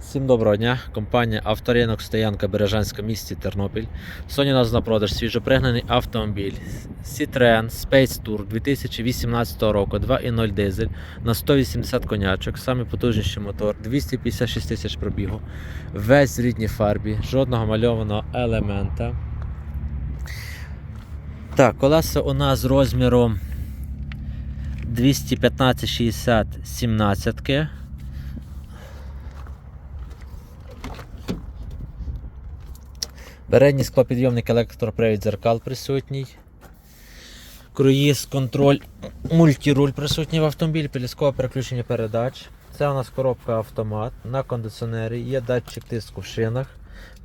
Всім доброго дня. Компанія Авторинок Стоянка Бережанська місті Тернопіль. Сьогодні у нас на продаж свіжопригнаний автомобіль Citroen Space Tour 2018 року 2.0 дизель на 180 конячок, самий потужніший мотор, 256 тисяч пробігу, весь в рідній фарбі, жодного мальованого елемента. Так, колеса у нас розміром 215 60 17 Передній склопідйомник електропривід дзеркал присутній. Круїз, контроль, мультируль присутній в автомобілі, піліскове переключення передач. Це у нас коробка автомат на кондиціонері, є датчик тиску в шинах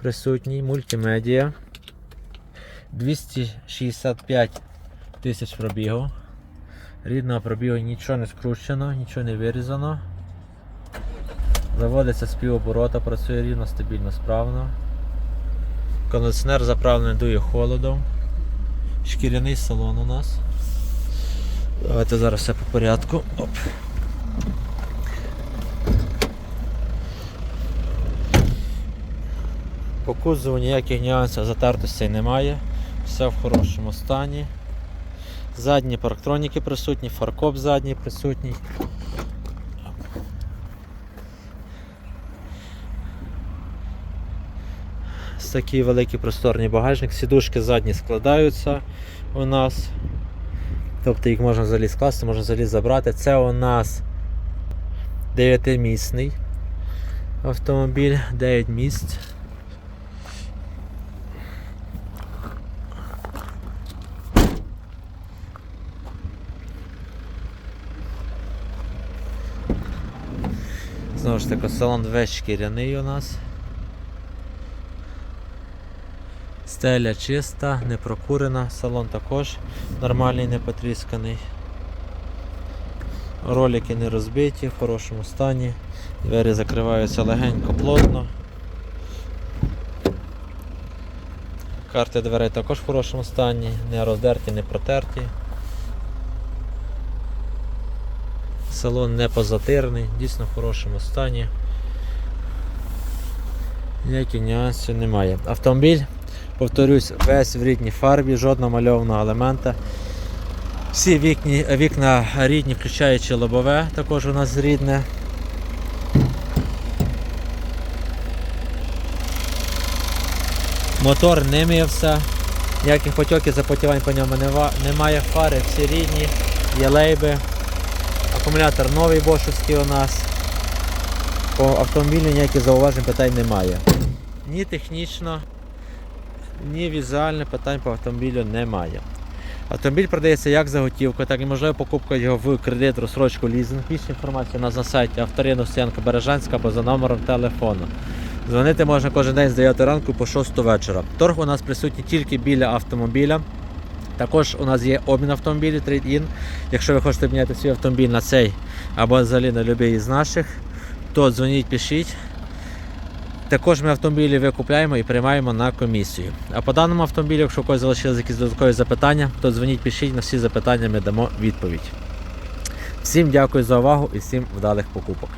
присутній, мультимедіа. 265 тисяч пробігу. Рідного пробігу нічого не скручено, нічого не вирізано. Заводиться з півоборота, працює рівно, стабільно, справно. Кондиціонер заправлений дує холодом. Шкіряний салон у нас. Давайте зараз все по порядку. Оп. По кузову ніяких нюансів затертостей немає. Все в хорошому стані. Задні парктроніки присутні, фаркоп задній присутній. Такий великий просторний багажник. Сідушки задні складаються у нас. Тобто їх можна взагалі скласти, можна взагалі забрати. Це у нас 9-місний автомобіль, 9 місць. Знову ж таки, салон весь шкіряний у нас. Стеля чиста, не прокурена, салон також нормальний, не потрісканий. Ролики не розбиті, в хорошому стані. Двері закриваються легенько, плотно. Карти дверей також в хорошому стані, не роздерті, не протерті. Салон не позатирний, дійсно в хорошому стані. Ніяких нюансів немає. Автомобіль Повторюсь, весь в рідній фарбі, жодного мальованого елемента. Всі вікні, вікна рідні, включаючи лобове, також у нас рідне. Мотор не мився, ніяких потьоків запотівань по ньому немає, фари всі рідні, є лейби. Акумулятор новий бошовський у нас. По автомобілю ніяких зауважень питань немає. Ні технічно, ні візуально питань по автомобілю немає. Автомобіль продається як за готівку, так і можливо покупка його в кредит, розсрочку, лізинг. Більше інформації у нас на сайті авторину Стоянка Бережанська або за номером телефону. Дзвонити можна кожен день з 9 ранку по 6 вечора. Торг у нас присутній тільки біля автомобіля. Також у нас є обмін автомобілів Trade-in. Якщо ви хочете обміняти свій автомобіль на цей або взагалі на будь-який із наших, то дзвоніть, пишіть. Також ми автомобілі викупляємо і приймаємо на комісію. А по даному автомобілю, якщо у когось залишилися якісь додаткові запитання, то дзвоніть, пишіть на всі запитання, ми дамо відповідь. Всім дякую за увагу і всім вдалих покупок.